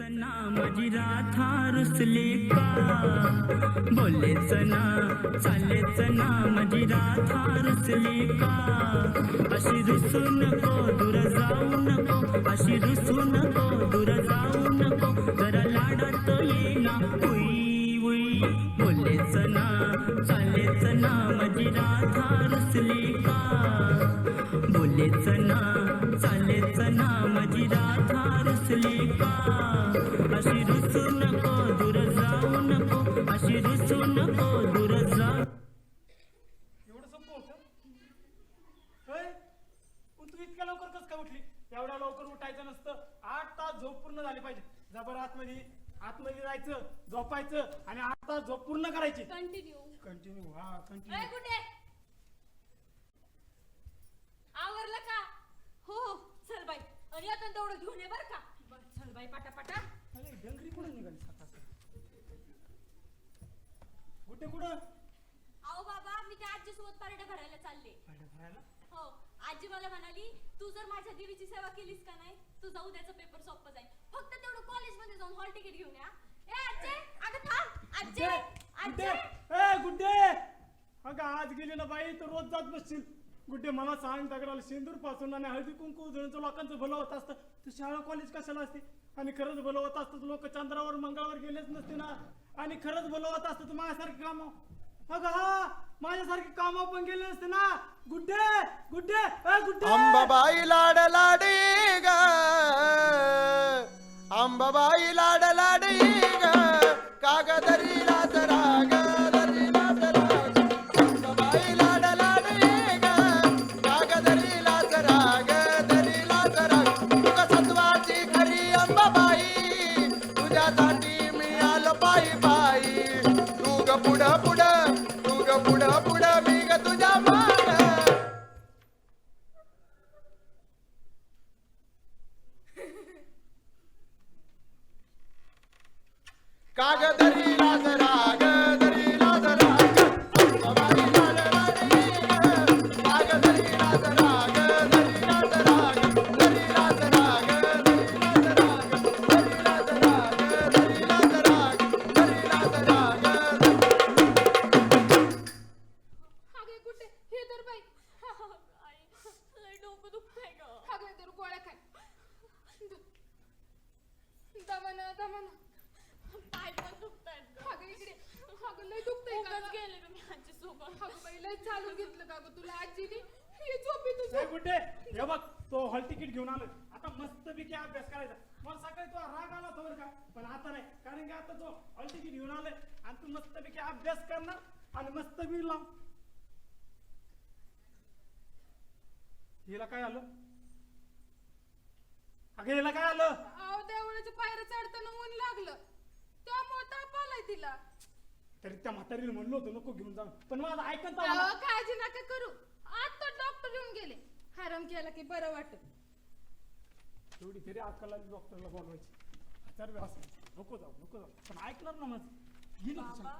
ना माझी राधा रुसले का? बोले ना चालेच ना माझी राधा रुसले का? अशी रुसू नको दूर जाऊ नको अशी रुसू नको दूर जाऊ नको. काय उठली. एवढ्या लवकर उठायचं नसतं. आठ तास झोप पूर्ण झाली पाहिजे. जबर आतमध्ये आतमध्ये जायचं झोपायचं आणि आठ तास झोप पूर्ण करायची. कंटिन्यू कंटिन्यू हा कंटिन्यू कुठे? आवरलं का? हो हो. चल बाई. आणि आता तेवढं घेऊन ये बर का. बर चल बाई पाटा पाटा अरे डंगरी कुठं निघाली सकाळ कुठे कुठं? आओ बाबा मी त्या आजी सोबत पारडे भरायला चालले. भांडे भरायला? हो. आजी मला म्हणाली तू जर माझ्या देवीची सेवा केलीस का नाही तुझा उद्याचा पेपर सोपं जाईल. फक्त तेवढं कॉलेजमध्ये जाऊन हॉल तिकीट घेऊन या. ए आजे! अगं थांब! आजे! गुड्डे! आजे! ए गुड्डे! अगं आज गेली ना बाई तर रोज जात बसशील. गुड्डे मला सांग दगडाला शेंदूरपासून आणि हळदी कुंकू उधळूनचं लोकांचं भलं होत असतं. तू शाळा कॉलेज कशाला असते? आणि खरंच भलं होत असतं लोक चंद्रावर मंगळावर गेलेच नसते ना. आणि खरंच भलं होत असतं तर माझ्यासारखे काम. अगं हा माझ्यासारखे काम पण गेले असते ना. गुड्डे गुड्डे अ गुड्डे. अंबाबाई लाड लाडी ग. अंबाबाई लाड लाडी ग. कागद दमन दमन. पाय पण दुखतायत अगं इकडे अगं लय दुखतंय का उगाच गं? गेले तुम्ही आजी सोबत अगं बाई लय चालून घेतलं का गं तुला आजीने. हे झोपी ए तुझं गुड्डे हे बघ तो हॉल तिकीट घेऊन आलो आता मस्तपैकी अभ्यास करायचा. मला सकाळी तो राग आला होता बरं का पण आता नाही. कारण की आता तो हॉल तिकीट घेऊन आलोय. आणि तू मस्तपैकी अभ्यास करणार आणि मस्तपैकी लाव. हिला काय आलं? अगं हिला काय आलं? अहो देवळाच्या पायऱ्या चढताना ऊन लागलं. त्यामुळे ताप आलाय तिला. तरी त्या म्हातारीला म्हणलो होतो नको घेऊन जाऊ. पण माझं ऐकत अहो, काळजी नका करू. आता डॉक्टर येऊन गेले. हराम केला की बरं वाटत. तेवढी तरी अक्कल आली डॉक्टरला बोलवायची. तर असं नको जाऊ नको जाऊ. पण ऐकणार ना माझं? गेली बाबा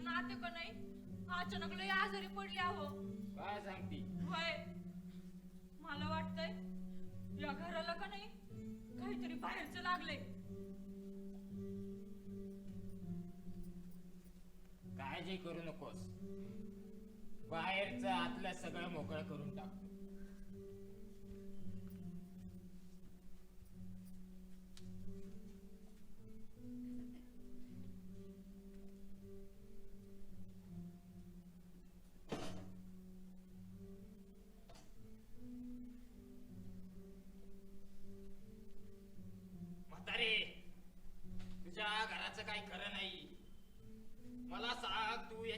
माझे नाते का नाही? अचानक लय आजारी पडले अहो. काय सांगती? वय मला वाटतंय या घराला का नाही काहीतरी बाहेरचं लागलंय. काळजी करू नकोस. बाहेरचं आतलं सगळं मोकळं करून टाक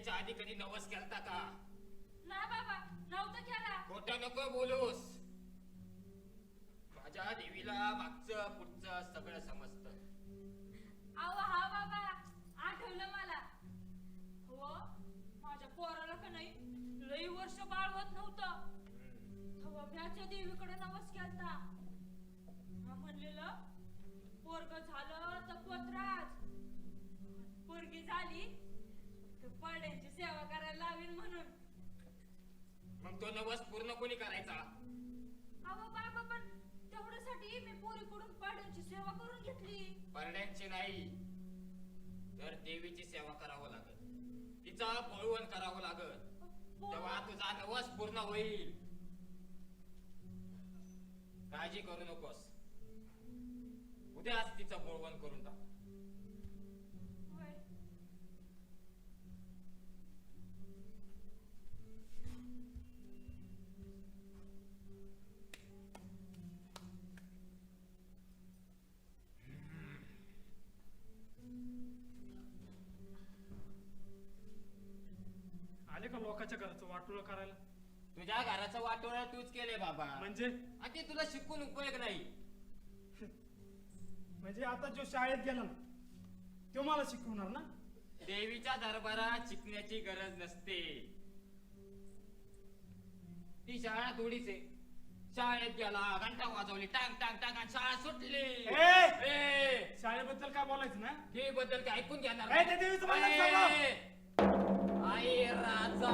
सांग तू याच्या आधी कधी नवस केलता का? नाही बाबा नव्हतं केला. खोटं नको बोलूस. माझ्या देवीला मागचं पुढचं सगळं समजतं. अहो हा बाबा आठवलं मला. हो माझ्या पोराला का नाही लई वर्ष बाळवत नव्हतं. तेव्हा देवीकडे नवस केलता. हा म्हणलेलं पोरग झालं तर पोतराज. पोरगी झाली तर पड्यांची सेवा करायला लावीन म्हणून. मग तो नवस पूर्ण कोणी करायचा? अहो बाबा पण तेवढ्यासाठी मी पोरीकडून पाड्यांची सेवा करून घेतली. परड्यांची नाही तर देवीची सेवा करावं लागेल. पळवण करावं लागल. तेव्हा तुझा नवस पूर्ण होईल. काळजी करू नकोस. उद्याच तिचं बोळवण करून टाक. आले का लोकांच्या घराचं वाटोळ करायला? तुझ्या घराचं वाटोळ तूच केले बाबा. म्हणजे? आणि तुला शिकून उपयोग नाही. म्हणजे आता जो शाळेत गेला ना तो मला शिकवणार ना? देवीच्या दरबारात शिकण्याची गरज नसते. ती शाळा थोडीच आहे. शाळेत गेला घंटा वाजवली टांग टांग टांग आणि शाळा सुटली. ए! ए! शाळेबद्दल काय बोलायचं ना? देवीबद्दल काय ऐकून घेणार ए, देवीचं. ए! राजा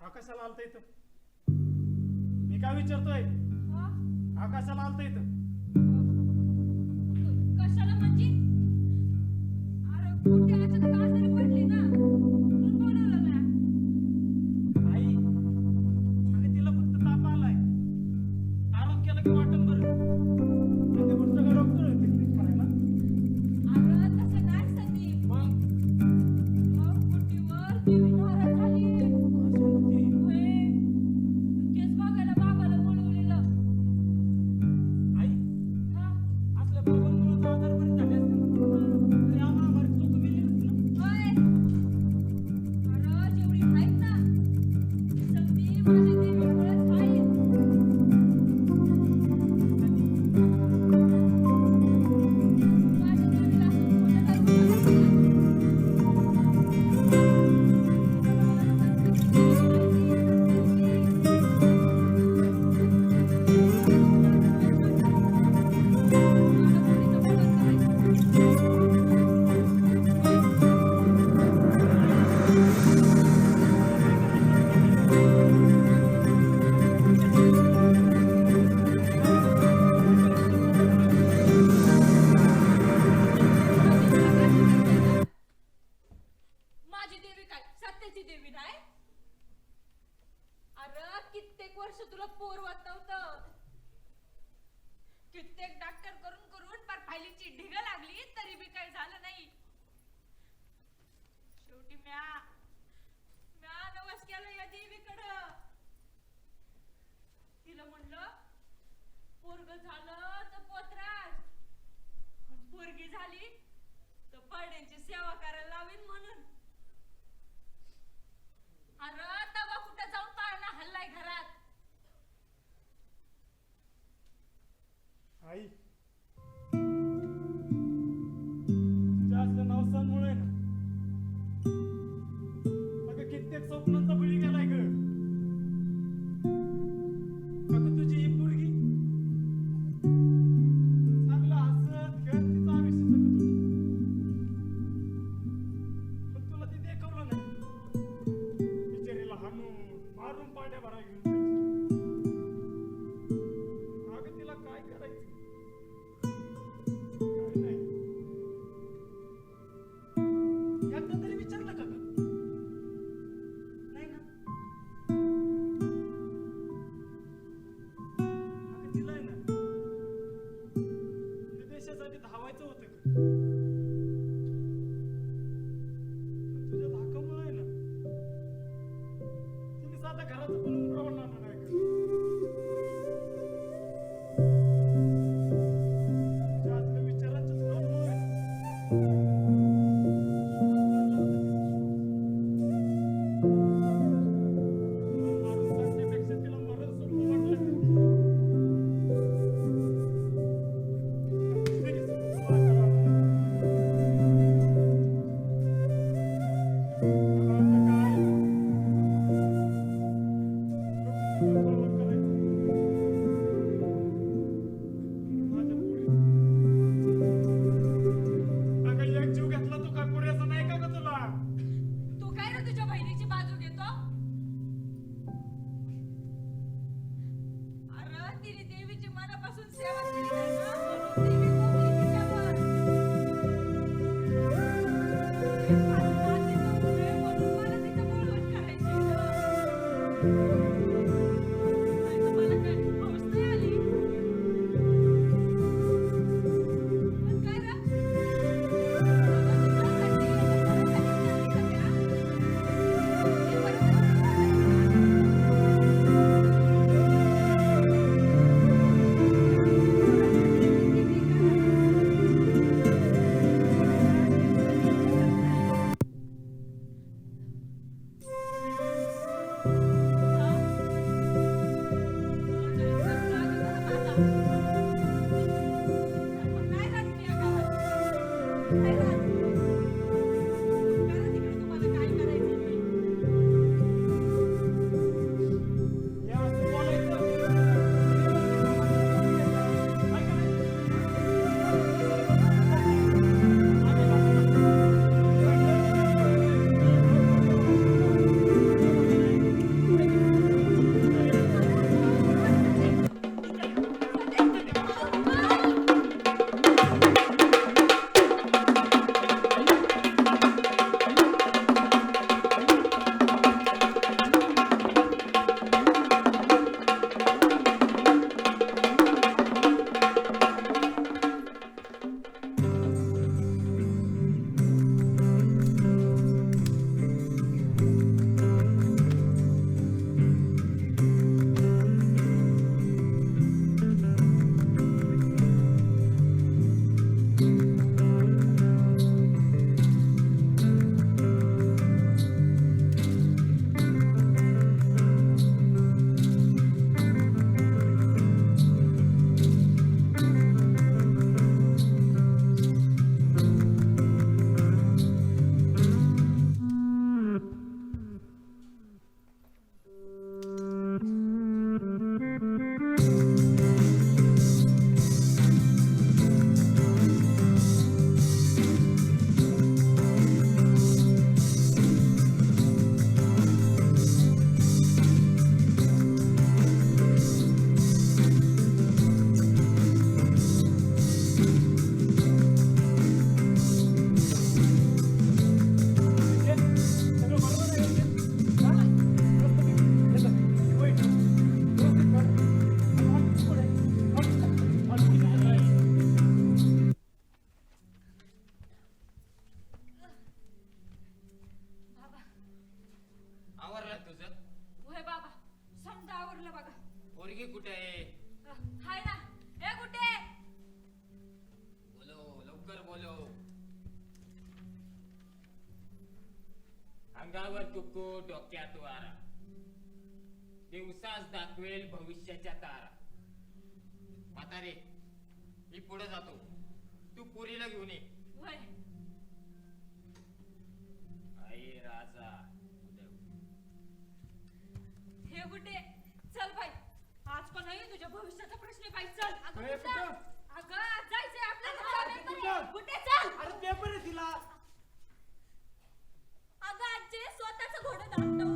आकाशाला आलता इथं. मी काय विचारतोय? हा? आकाशाला आलता इथं. म्या. म्या नवस केलं या देवीकडं. तिला म्हणलं पोरग झालं तर पोत्रास पोरगी झाली तर पाड्यांची सेवा करायला लावीन म्हणून. अरे तवा कुठं जाऊन पाळणा हल्लाय घरात. आई. Never I use it. वर्तुको डोक्यात वारा. दिवसाच दाखवेल भविष्याच्या तारा. म्हातारे मी पुढे जातो. तू पुरीला घेऊन ये. आई राजा हे कुठे चल बाई. आज पण नाही तुझ्या भविष्याचा प्रश्न बाई. चल. अगं अगं जायचंय आपल्याला. चल. अरे पेपर आहे तिला. थोडं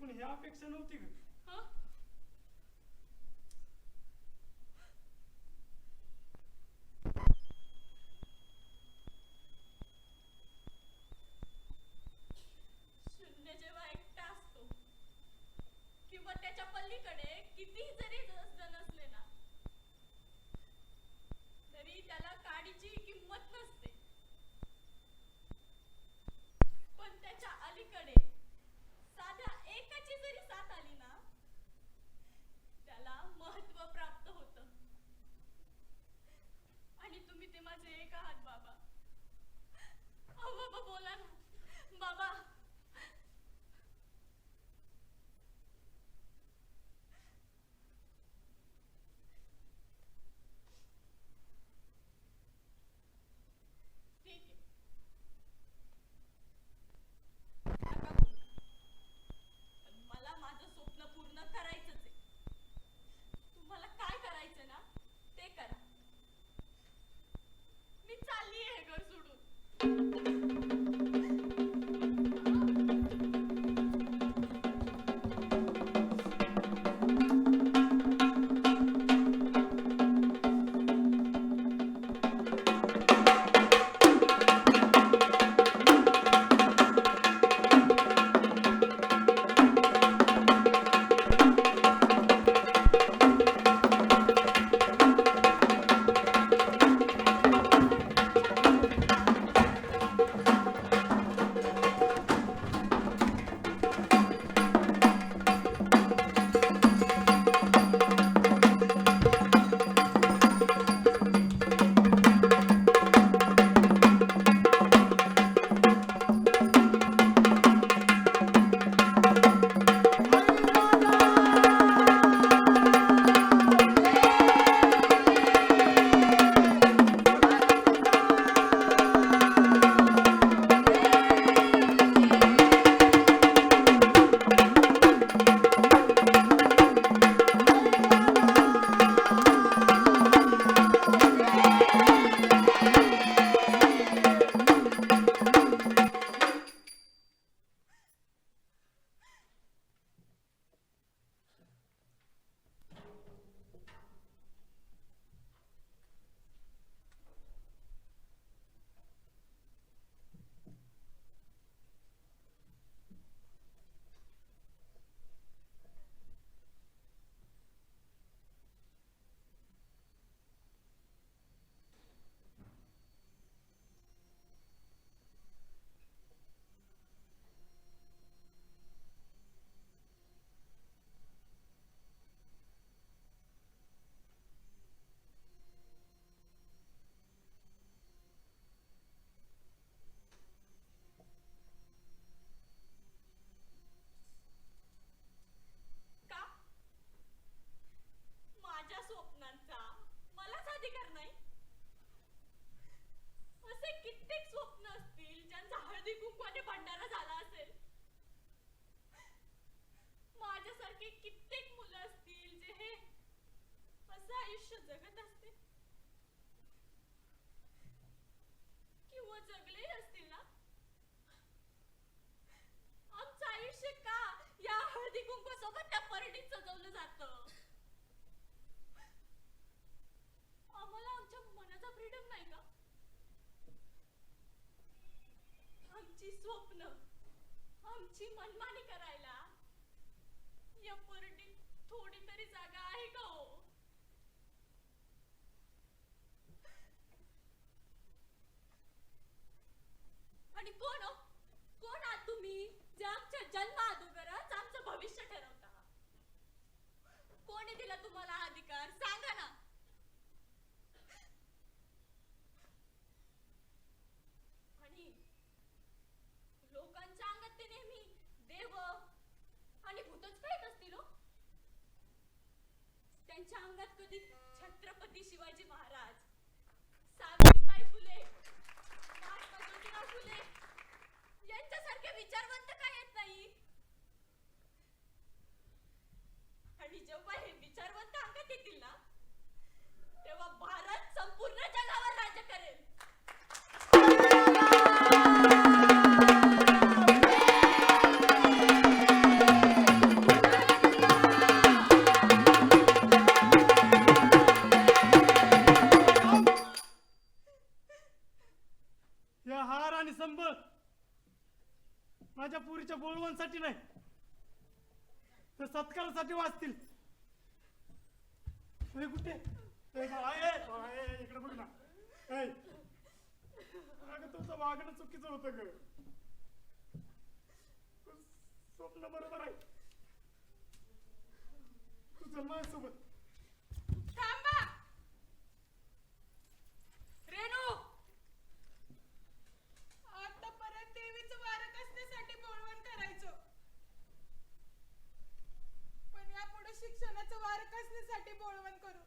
aquele real que você não tiver. मोठे भंडारा झाला असेल. माझ्यासारखे कित्येक मुलं असतील जे हे असं आयुष्य जगत असतील. किंवा जगले असतील ना? आमचं आयुष्य का या हळदी कुंकू सोबत त्या परडीत सजवलं जात? आम्हाला आमच्या मनाचा फ्रीडम नाही का? आमची स्वप्न आमची मनमानी करायला. या परडीत थोडी तरी जागा आहे का हो? आणि कोण हो? कोण आहात तुम्ही? जे आमच्या जन्मा अगोदरच आमचं भविष्य ठरवता. कोणी दिला तुम्हाला अधिकार? सांगा ना आणि लोकांच्या अंगात ते नेहमी देव आणि भूतच खेळत असतील त्यांच्या अंगात कधी छत्रपती शिवाजी महाराज सावित्रीबाई फुले महात्मा ज्योतिराव फुले यांच्यासारखे विचारवंत काय येत नाही आणि जेव्हा हे विचारवंत अंगात येतील ना तेव्हा भारत संपूर्ण जगावर राज्य करेल. त्यांच्या बोलवांसाठी नाही तर सत्कारासाठी वाचतील. कुठे? इकडे बघ ना. ए. अगं तुमचं वागणं चुकीचं होतं ग. स्वप्न बरोबर आहे. तुझं माझ्यासोबत. थांबा रेणू आतापर्यंत देवीचं वारं कसण्यासाठी बोलवण करायचो पण यापुढे शिक्षणाचं वारं कसण्यासाठी बोलवण करू?